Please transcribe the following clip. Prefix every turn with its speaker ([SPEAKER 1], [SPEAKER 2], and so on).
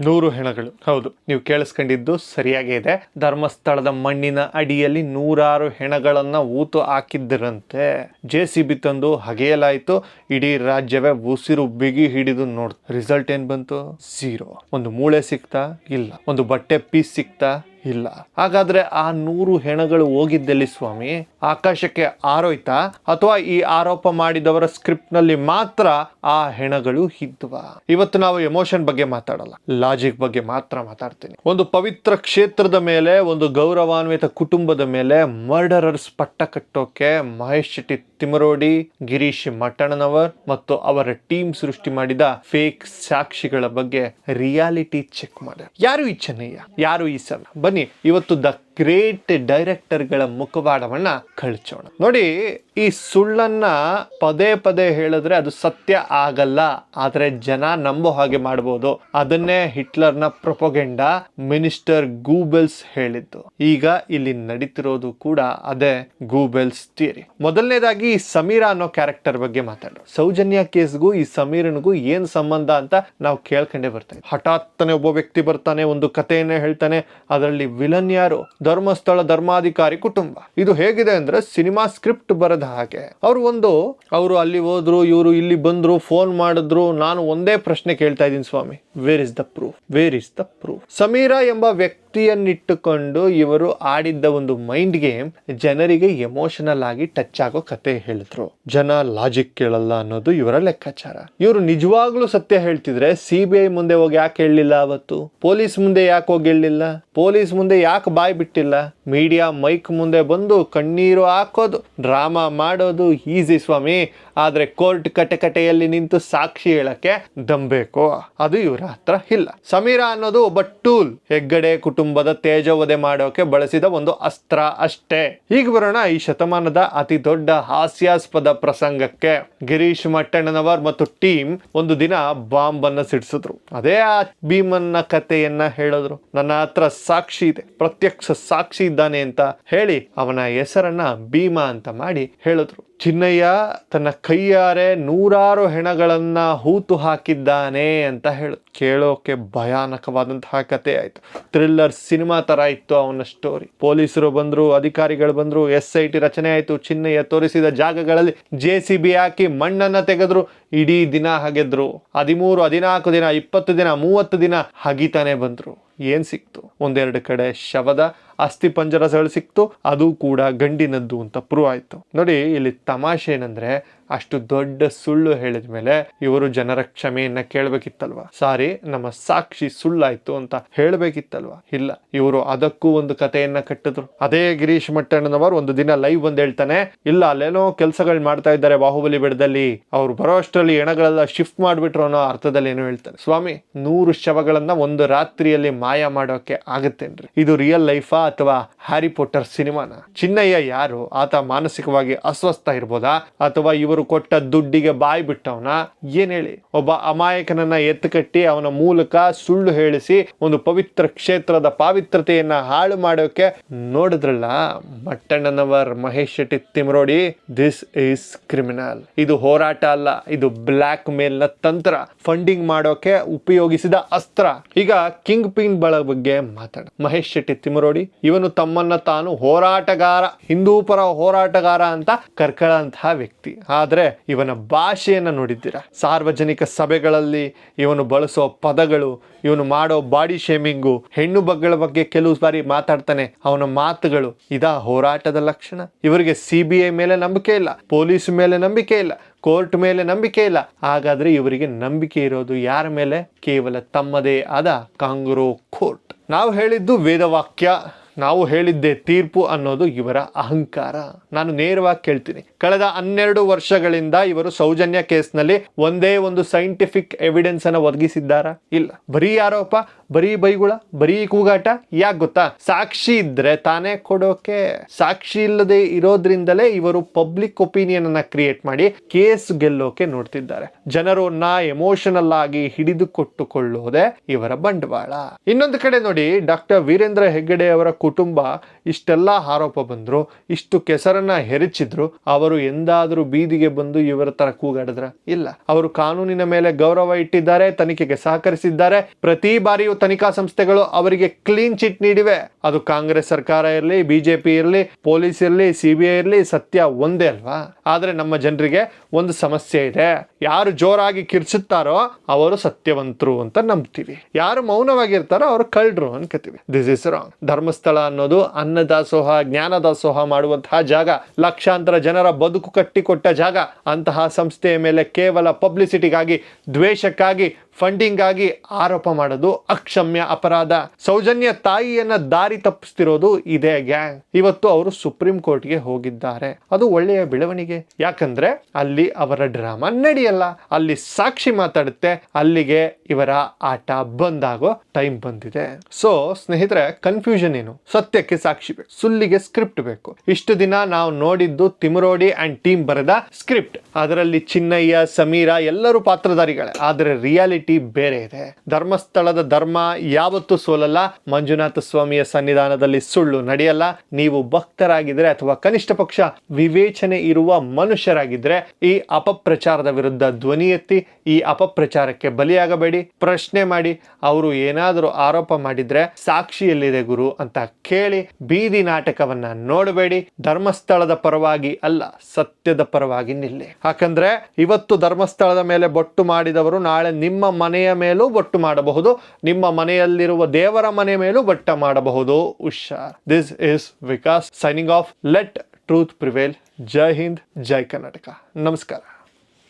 [SPEAKER 1] ನೂರು ಹೆಣಗಳು. ಹೌದು, ನೀವು ಕೇಳಿಸ್ಕೊಂಡಿದ್ದು ಸರಿಯಾಗೇ ಇದೆ. ಧರ್ಮಸ್ಥಳದ ಮಣ್ಣಿನ ಅಡಿಯಲ್ಲಿ ನೂರಾರು ಹೆಣಗಳನ್ನ ಊತು ಹಾಕಿದ್ದರಂತೆ ಜೆ ಸಿ ಬಿ ತಂದು ಹಗೆಯಲಾಯಿತು. ಇಡೀ ರಾಜ್ಯವೇ ಉಸಿರು ಬಿಗಿ ಹಿಡಿದು ನೋಡ್ ರಿಸಲ್ಟ್ ಏನ್ ಬಂತು? ಝೀರೋ. ಒಂದು ಮೂಳೆ ಸಿಕ್ತಾ? ಇಲ್ಲ. ಒಂದು ಬಟ್ಟೆ ಪೀಸ್ ಸಿಕ್ತಾ? ಇಲ್ಲ. ಹಾಗಾದ್ರೆ ಆ ನೂರು ಹೆಣಗಳು ಹೋಗಿದ್ದೆಲ್ಲಿ ಸ್ವಾಮಿ, ಆಕಾಶಕ್ಕೆ ಆರೋಯ್ತಾ? ಅಥವಾ ಈ ಆರೋಪ ಮಾಡಿದವರ ಸ್ಕ್ರಿಪ್ಟ್ನಲ್ಲಿ ಮಾತ್ರ ಆ ಹೆಣಗಳು ಇದ್ವಾ? ಇವತ್ತು ನಾವು ಎಮೋಷನ್ ಬಗ್ಗೆ ಮಾತಾಡಲ್ಲ, ಲಾಜಿಕ್ ಬಗ್ಗೆ ಮಾತ್ರ ಮಾತಾಡ್ತೀನಿ. ಒಂದು ಪವಿತ್ರ ಕ್ಷೇತ್ರದ ಮೇಲೆ, ಒಂದು ಗೌರವಾನ್ವಿತ ಕುಟುಂಬದ ಮೇಲೆ ಮರ್ಡರರ್ಸ್ ಪಟ್ಟ ಕಟ್ಟೋಕೆ ಮಹೇಶ್ ಶೆಟ್ಟಿ ತಿಮರೋಡಿ ಗಿರೀಶ್ ಮಟ್ಟಣ್ಣನವರ್ ಮತ್ತು ಅವರ ಟೀಮ್ ಸೃಷ್ಟಿ ಮಾಡಿದ ಫೇಕ್ ಸಾಕ್ಷಿಗಳ ಬಗ್ಗೆ ರಿಯಾಲಿಟಿ ಚೆಕ್ ಮಾಡ ಯಾರು ಈ ಚೆನ್ನಯ್ಯ? ಯಾರು ಈ ಸರ್? ಬನ್ನಿ ಇವತ್ತು ದ ಗ್ರೇಟ್ ಡೈರೆಕ್ಟರ್ಗಳ ಮುಖವಾಡವನ್ನ ಕಳ್ಚೋಣ. ನೋಡಿ, ಈ ಸುಳ್ಳನ್ನ ಪದೇ ಪದೇ ಹೇಳಿದ್ರೆ ಅದು ಸತ್ಯ ಆಗಲ್ಲ, ಆದ್ರೆ ಜನ ನಂಬೋ ಹಾಗೆ ಮಾಡಬಹುದು ಅದನ್ನೇ ಹಿಟ್ಲರ್ನ ಪ್ರೊಪೊಗೆಂಡ ಮಿನಿಸ್ಟರ್ ಗೂಬೆಲ್ಸ್ ಹೇಳಿದ್ದು. ಈಗ ಇಲ್ಲಿ ನಡೀತಿರೋದು ಕೂಡ ಅದೇ ಗೂಬೆಲ್ಸ್ ಥಿಯರಿ. ಮೊದಲನೇದಾಗಿ ಈ ಸಮೀರ ಅನ್ನೋ ಕ್ಯಾರೆಕ್ಟರ್ ಬಗ್ಗೆ ಮಾತಾಡೋಣ. ಸೌಜನ್ಯ ಕೇಸ್ಗೂ ಈ ಸಮೀರನಿಗೂ ಏನ್ ಸಂಬಂಧ ಅಂತ ನಾವು ಕೇಳ್ಕೊಂಡೇ ಬರ್ತೇವೆ. ಹಠಾತ್ತನೆ ಒಬ್ಬ ವ್ಯಕ್ತಿ ಬರ್ತಾನೆ, ಒಂದು ಕಥೆಯನ್ನೇ ಹೇಳ್ತಾನೆ. ಅದರಲ್ಲಿ ವಿಲನ್ ಯಾರು? ಧರ್ಮಸ್ಥಳ ಧರ್ಮಾಧಿಕಾರಿ ಕುಟುಂಬ. ಇದು ಹೇಗಿದೆ ಅಂದ್ರೆ ಸಿನಿಮಾ ಸ್ಕ್ರಿಪ್ಟ್ ಬರದ ಹಾಗೆ. ಅವರು ಒಂದು, ಅವರು ಅಲ್ಲಿ ಹೋದ್ರು, ಇವರು ಇಲ್ಲಿ ಬಂದ್ರು, ಫೋನ್ ಮಾಡಿದ್ರು, ನಾನು ಒಂದೇ ಪ್ರಶ್ನೆ ಕೇಳ್ತಾ ಇದ್ದೀನಿ ಸ್ವಾಮಿ. Where is the proof where is the proof Sameera ಎಂಬ ವ್ಯಕ್ತಿಯನ್ನಿಟ್ಟುಕೊಂಡು ಇವರು ಆಡಿದ್ದ ಒಂದು ಮೈಂಡ್ ಗೇಮ್ ಜನರಿಗೆ ಎಮೋಷನಲ್ ಆಗಿ ಟಚ್ ಆಗೋ ಕತೆ ಹೇಳಿದ್ರು. ಜನ ಲಾಜಿಕ್ ಕೇಳಲ್ಲ ಅನ್ನೋದು ಇವರ ಲೆಕ್ಕಾಚಾರ. ಇವರು ನಿಜವಾಗ್ಲೂ ಸತ್ಯ ಹೇಳ್ತಿದ್ರೆ ಸಿ ಬಿ ಐ ಮುಂದೆ ಹೋಗಿ ಯಾಕೆ ಹೇಳಲಿಲ್ಲ ಅವತ್ತು? ಪೊಲೀಸ್ ಮುಂದೆ ಯಾಕೆ ಹೋಗಿ ಹೇಳಲಿಲ್ಲ? ಪೊಲೀಸ್ ಮುಂದೆ ಯಾಕೆ ಬಾಯ್ ಬಿಟ್ಟಿಲ್ಲ? ಮೀಡಿಯಾ ಮೈಕ್ ಮುಂದೆ ಬಂದು ಕಣ್ಣೀರು ಹಾಕೋದು, ಡ್ರಾಮಾ ಮಾಡೋದು ಈಸಿ ಸ್ವಾಮಿ. ಆದರೆ ಕೋರ್ಟ್ ಕಟಕಟೆಯಲ್ಲಿ ನಿಂತು ಸಾಕ್ಷಿ ಹೇಳಕ್ಕೆ ದಂಬೇಕು ಅದು ಇವರ ಹತ್ರ ಇಲ್ಲ. ಸಮೀರ ಅನ್ನೋದು ಒಬ್ಬ ಟೂಲ್. ಹೆಗ್ಗಡೆ ಕುಟುಂಬದ ತೇಜೋವಧೆ ಮಾಡೋಕೆ ಬಳಸಿದ ಒಂದು ಅಸ್ತ್ರ ಅಷ್ಟೇ. ಈಗ ಬರೋಣ ಈ ಶತಮಾನದ ಅತಿ ದೊಡ್ಡ ಹಾಸ್ಯಾಸ್ಪದ ಪ್ರಸಂಗಕ್ಕೆ. ಗಿರೀಶ್ ಮಟ್ಟಣ್ಣನವರ್ ಮತ್ತು ಟೀಮ್ ಒಂದು ದಿನ ಬಾಂಬ್ ಅನ್ನ ಸಿಡಿಸಿದ್ರು. ಅದೇ ಆ ಭೀಮನ್ನ ಕಥೆಯನ್ನ ಹೇಳಿದ್ರು. ನನ್ನ ಹತ್ರ ಸಾಕ್ಷಿ ಇದೆ. ಪ್ರತ್ಯಕ್ಷ ಸಾಕ್ಷಿ ಇದ್ದಾನೆ ಅಂತ ಹೇಳಿ ಅವನ ಹೆಸರನ್ನ ಭೀಮ ಅಂತ ಮಾಡಿ ಹೇಳಿದ್ರು. ಚಿನ್ನಯ್ಯ ತನ್ನ ಕೈಯಾರೆ ನೂರಾರು ಹೆಣಗಳನ್ನ ಹೂತು ಹಾಕಿದ್ದಾನೆ ಅಂತ ಹೇಳು ಕೇಳೋಕೆ ಭಯಾನಕವಾದಂತಹ ಕತೆ ಆಯ್ತು. ಥ್ರಿಲ್ಲರ್ ಸಿನಿಮಾ ತರ ಇತ್ತು ಅವನ ಸ್ಟೋರಿ ಪೊಲೀಸರು ಬಂದ್ರು, ಅಧಿಕಾರಿಗಳು ಬಂದ್ರು, ಎಸ್ ಐ ಟಿ ರಚನೆ ಆಯ್ತು. ಚಿನ್ನಯ್ಯ ತೋರಿಸಿದ ಜಾಗಗಳಲ್ಲಿ ಜೆ ಸಿ ಬಿ ಹಾಕಿ ಮಣ್ಣನ್ನ ತೆಗೆದ್ರು. ಇಡೀ ದಿನ ಹಗೆದ್ರು. ಹದಿಮೂರು, ಹದಿನಾಲ್ಕು ದಿನ, ಇಪ್ಪತ್ತು ದಿನ, ಮೂವತ್ತು ದಿನ ಹಗಿತಾನೆ ಬಂದ್ರು. ಏನ್ ಸಿಕ್ತು? ಒಂದೆರಡು ಕಡೆ ಶವದ ಅಸ್ಥಿ ಪಂಜರಗಳು ಸಿಕ್ತು, ಅದು ಕೂಡ ಗಂಡಿನದ್ದು ಅಂತ ಪ್ರೂವ್ ಆಯ್ತು. ನೋಡಿ, ಇಲ್ಲಿ ತಮಾಷೆ ಏನಂದ್ರೆ, ಅಷ್ಟು ದೊಡ್ಡ ಸುಳ್ಳು ಹೇಳಿದ ಮೇಲೆ ಇವರು ಜನರ ಕ್ಷಮೆಯನ್ನ ಕೇಳಬೇಕಿತ್ತಲ್ವಾ? ಸಾರಿ, ನಮ್ಮ ಸಾಕ್ಷಿ ಸುಳ್ಳಾಯ್ತು ಅಂತ ಹೇಳಬೇಕಿತ್ತಲ್ವಾ? ಇಲ್ಲ, ಇವರು ಅದಕ್ಕೂ ಒಂದು ಕಥೆಯನ್ನ ಕಟ್ಟಿದ್ರು. ಅದೇ ಗಿರೀಶ್ ಮಟ್ಟಣ್ಣನವರು ಒಂದು ದಿನ ಲೈವ್ ಬಂದು ಹೇಳ್ತಾನೆ, ಇಲ್ಲ, ಅಲ್ಲೇನೋ ಕೆಲಸಗಳು ಮಾಡ್ತಾ ಇದ್ದಾರೆ ಬಾಹುಬಲಿ ಬೆಡದಲ್ಲಿ, ಅವ್ರು ಬರೋ ಅಷ್ಟರಲ್ಲಿ ಎಣಗಳೆಲ್ಲ ಶಿಫ್ಟ್ ಮಾಡ್ಬಿಟ್ರು ಅನ್ನೋ ಅರ್ಥದಲ್ಲಿ ಏನೋ ಹೇಳ್ತಾರೆ. ಸ್ವಾಮಿ, ನೂರು ಶವಗಳನ್ನ ಒಂದು ರಾತ್ರಿಯಲ್ಲಿ ಮಾಯ ಮಾಡೋಕೆ ಆಗತ್ತೇನ್ರಿ? ಇದು ರಿಯಲ್ ಲೈಫಾ ಅಥವಾ ಹ್ಯಾರಿ ಪೋಟರ್ ಸಿನಿಮಾನ? ಚಿನ್ನಯ್ಯ ಯಾರು? ಆತ ಮಾನಸಿಕವಾಗಿ ಅಸ್ವಸ್ಥ ಇರ್ಬೋದಾ? ಅಥವಾ ಇವರು ಕೊಟ್ಟ ದುಡ್ಡಿಗೆ ಬಾಯಿ ಬಿಟ್ಟವನ? ಏನ್ ಹೇಳಿ? ಒಬ್ಬ ಅಮಾಯಕನನ್ನ ಎತ್ತುಕಟ್ಟಿ ಅವನ ಮೂಲಕ ಸುಳ್ಳು ಹೇಳಿಸಿ ಒಂದು ಪವಿತ್ರ ಕ್ಷೇತ್ರದ ಪಾವಿತ್ರತೆಯನ್ನ ಹಾಳು ಮಾಡೋಕೆ ನೋಡಿದ್ರಲ್ಲ? Mattannavar Mahesh Shetty Timarodi this is criminal ಇದು ಹೋರಾಟ ಅಲ್ಲ, ಇದು ಬ್ಲ್ಯಾಕ್ ಮೇಲ್ನ ತಂತ್ರ. ಫಂಡಿಂಗ್ ಮಾಡೋಕೆ ಉಪಯೋಗಿಸಿದ ಅಸ್ತ್ರ. ಈಗ ಕಿಂಗ್ ಪಿನ್ ಬಳ ಬಗ್ಗೆ ಮಾತಾಡ ಮಹೇಶ್ ಶೆಟ್ಟಿ ತಿಮರೋಡಿ ಇವನು ತಮ್ಮನ್ನ ತಾನು ಹೋರಾಟಗಾರ ಹಿಂದೂ ಪರ ಹೋರಾಟಗಾರ ಅಂತ ಕರ್ಕೊಳ್ಳಂತಹ ವ್ಯಕ್ತಿ. ಆದರೆ ಇವನ ಭಾಷೆಯನ್ನು ನೋಡಿದ್ದೀರಾ. ಸಾರ್ವಜನಿಕ ಸಭೆಗಳಲ್ಲಿ ಇವನು ಬಳಸೋ ಪದಗಳು, ಇವನು ಮಾಡೋ ಬಾಡಿ ಶೇಮಿಂಗು, ಹೆಣ್ಣು ಬಗ್ಗಳ ಬಗ್ಗೆ ಕೆಲವು ಬಾರಿ ಮಾತಾಡ್ತಾನೆ. ಅವನ ಮಾತುಗಳು ಇದಾ ಹೋರಾಟದ ಲಕ್ಷಣ. ಇವರಿಗೆ ಸಿ ಬಿ ಐ ಮೇಲೆ ನಂಬಿಕೆ ಇಲ್ಲ, ಪೊಲೀಸ್ ಮೇಲೆ ನಂಬಿಕೆ ಇಲ್ಲ, ಕೋರ್ಟ್ ಮೇಲೆ ನಂಬಿಕೆ ಇಲ್ಲ. ಹಾಗಾದ್ರೆ ಇವರಿಗೆ ನಂಬಿಕೆ ಇರೋದು ಯಾರ ಮೇಲೆ? ಕೇವಲ ತಮ್ಮದೇ ಆದ ಕಾಂಗ್ರೋ ಕೋರ್ಟ್. ನಾವು ಹೇಳಿದ್ದು ವೇದವಾಕ್ಯ. ನಾವು ಹೇಳಿದ್ದೆ ತೀರ್ಪು ಅನ್ನೋದು ಇವರ ಅಹಂಕಾರ. ನಾನು ನೇರವಾಗಿ ಕೇಳ್ತೀನಿ. ಕಳೆದ ಹನ್ನೆರಡು ವರ್ಷಗಳಿಂದ ಇವರು ಸೌಜನ್ಯ ಕೇಸ್ನಲ್ಲಿ ಒಂದೇ ಒಂದು ಸೈಂಟಿಫಿಕ್ ಎವಿಡೆನ್ಸ್ ಅನ್ನ ಒದಗಿಸಿದ್ದಾರಾ? ಇಲ್ಲ. ಬರೀ ಆರೋಪ? ಬರೀ ಬೈಗುಳ? ಬರೀ ಕೂಗಾಟ? ಯಾಕೆ ಗೊತ್ತಾ? ಸಾಕ್ಷಿ ಇದ್ರೆ ತಾನೇ ಕೊಡೋಕೆ ಸಾಕ್ಷಿ ಇಲ್ಲದೆ ಇರೋದ್ರಿಂದಲೇ ಇವರು ಪಬ್ಲಿಕ್ ಒಪಿನಿಯನ್ ಅನ್ನ ಕ್ರಿಯೇಟ್ ಮಾಡಿ ಕೇಸ್ ಗೆಲ್ಲೋಕೆ ನೋಡ್ತಿದ್ದಾರೆ. ಜನರನ್ನ ಎಮೋಷನಲ್ ಆಗಿ ಹಿಡಿದುಕೊಟ್ಟುಕೊಳ್ಳೋದೇ ಇವರ ಬಂಡವಾಳ. ಇನ್ನೊಂದು ಕಡೆ ನೋಡಿ ಡಾಕ್ಟರ್ ವೀರೇಂದ್ರ ಹೆಗ್ಗಡೆ ಅವರ ಕುಟುಂಬ ಇಷ್ಟೆಲ್ಲ ಆರೋಪ ಬಂದರು, ಇಷ್ಟು ಕೆಸರನ್ನ ಹೆರಚಿದ್ರು, ಅವರು ಎಂದಾದರೂ ಬೀದಿಗೆ ಬಂದು ಇವರ ತರ ಕೂಗಾಡಿದ್ರ? ಇಲ್ಲ. ಅವರು ಕಾನೂನಿನ ಮೇಲೆ ಗೌರವ ಇಟ್ಟಿದ್ದಾರೆ, ತನಿಖೆಗೆ ಸಹಕರಿಸಿದ್ದಾರೆ. ಪ್ರತಿ ಬಾರಿಯೂ ತನಿಖಾ ಸಂಸ್ಥೆಗಳು ಅವರಿಗೆ ಕ್ಲೀನ್ ಚಿಟ್ ನೀಡಿವೆ. ಅದು ಕಾಂಗ್ರೆಸ್ ಸರ್ಕಾರ ಇರಲಿ, ಬಿಜೆಪಿ ಇರಲಿ, ಪೊಲೀಸ್ ಇರಲಿ ಸಿಬಿಐ ಇರಲಿ, ಸತ್ಯ ಒಂದೇ ಅಲ್ವಾ? ಆದರೆ ನಮ್ಮ ಜನರಿಗೆ ಒಂದು ಸಮಸ್ಯೆ ಇದೆ. ಯಾರು ಜೋರಾಗಿ ಕಿರ್ಚುತ್ತಾರೋ ಅವರು ಸತ್ಯವಂತರು ಅಂತ ನಂಬ್ತೀವಿ. ಯಾರು ಮೌನವಾಗಿರ್ತಾರೋ ಅವರು ಕಳ್ಳರು ಅನ್ಕೋತೀವಿ ದಿಸ್ ಇಸ್ ರಾಂಗ್ ಧರ್ಮಸ್ಥಳ ಅನ್ನೋದು ಅನ್ನದಾಸೋಹ, ಜ್ಞಾನದಾಸೋಹ ಮಾಡುವಂತಹ ಜಾಗ. ಲಕ್ಷಾಂತರ ಜನರ ಬದುಕು ಕಟ್ಟಿಕೊಟ್ಟ ಜಾಗ. ಅಂತಹ ಸಂಸ್ಥೆಯ ಮೇಲೆ ಕೇವಲ ಪಬ್ಲಿಸಿಟಿಗಾಗಿ ದ್ವೇಷಕ್ಕಾಗಿ ಫಂಡಿಂಗ್ ಆಗಿ ಆರೋಪ ಮಾಡೋದು ಅಕ್ಷಮ್ಯ ಅಪರಾಧ. ಸೌಜನ್ಯ ತಾಯಿಯನ್ನ ದಾರಿ ತಪ್ಪಿಸ್ತಿರೋದು ಇದೇ ಗ್ಯಾಂಗ್. ಇವತ್ತು ಅವರು ಸುಪ್ರೀಂ ಕೋರ್ಟ್ಗೆ ಹೋಗಿದ್ದಾರೆ. ಅದು ಒಳ್ಳೆಯ ಬೆಳವಣಿಗೆ. ಯಾಕಂದ್ರೆ ಅಲ್ಲಿ ಅವರ ಡ್ರಾಮಾ ನಡೆಯಲ್ಲ. ಅಲ್ಲಿ ಸಾಕ್ಷಿ ಮಾತಾಡುತ್ತೆ. ಅಲ್ಲಿಗೆ ಇವರ ಆಟ ಬಂದಾಗೋ ಟೈಮ್ ಬಂದಿದೆ. ಸೊ ಸ್ನೇಹಿತರೆ ಕನ್ಫ್ಯೂಷನ್ ಏನು? ಸತ್ಯಕ್ಕೆ ಸಾಕ್ಷಿ ಬೇಕು. ಸುಳ್ಳಿಗೆ ಸ್ಕ್ರಿಪ್ಟ್ ಬೇಕು. ಇಷ್ಟು ದಿನ ನಾವು ನೋಡಿದ್ದು ತಿಮರೋಡಿ ಅಂಡ್ ಟೀಮ್ ಬರೆದ ಸ್ಕ್ರಿಪ್ಟ್ ಅದರಲ್ಲಿ ಚಿನ್ನಯ್ಯ, ಸಮೀರ ಎಲ್ಲರೂ ಪಾತ್ರಧಾರಿಗಳೇ. ಆದರೆ ರಿಯಾಲಿಟಿ ಬೇರೆ ಇದೆ. ಧರ್ಮಸ್ಥಳದ ಧರ್ಮ ಯಾವತ್ತೂ ಸೋಲಲ್ಲ. ಮಂಜುನಾಥ ಸ್ವಾಮಿಯ ಸನ್ನಿಧಾನದಲ್ಲಿ ಸುಳ್ಳು ನಡೆಯಲ್ಲ. ನೀವು ಭಕ್ತರಾಗಿದ್ರೆ ಅಥವಾ ಕನಿಷ್ಠ ಪಕ್ಷ ವಿವೇಚನೆ ಇರುವ ಮನುಷ್ಯರಾಗಿದ್ರೆ ಈ ಅಪಪ್ರಚಾರದ ವಿರುದ್ಧ ಧ್ವನಿ ಎತ್ತಿ, ಈ ಅಪಪ್ರಚಾರಕ್ಕೆ ಬಲಿಯಾಗಬೇಡಿ. ಪ್ರಶ್ನೆ ಮಾಡಿ, ಅವರು ಏನಾದರೂ ಆರೋಪ ಮಾಡಿದ್ರೆ ಸಾಕ್ಷಿಯಲ್ಲಿದೆ ಗುರು ಅಂತ ಕೇಳಿ ಬೀದಿ ನಾಟಕವನ್ನ ನೋಡಬೇಡಿ. ಧರ್ಮಸ್ಥಳದ ಪರವಾಗಿ ಅಲ್ಲ, ಸತ್ಯದ ಪರವಾಗಿ ನಿಲ್ಲಿ. ಯಾಕಂದ್ರೆ ಇವತ್ತು ಧರ್ಮಸ್ಥಳದ ಮೇಲೆ ಬೊಟ್ಟು ಮಾಡಿದವರು ನಾಳೆ ನಿಮ್ಮ ಮನೆಯ ಮೇಲೂ ಬೊಟ್ಟು ಮಾಡಬಹುದು, ನಿಮ್ಮ ಮನೆಯಲ್ಲಿರುವ ದೇವರ ಮನೆ ಮೇಲೂ ಬಟ್ಟ ಮಾಡಬಹುದು. ಹುಷಾರ್ this is Vikas signing off let truth prevail ಜೈ ಹಿಂದ್ ಜೈ ಕರ್ನಾಟಕ ನಮಸ್ಕಾರ.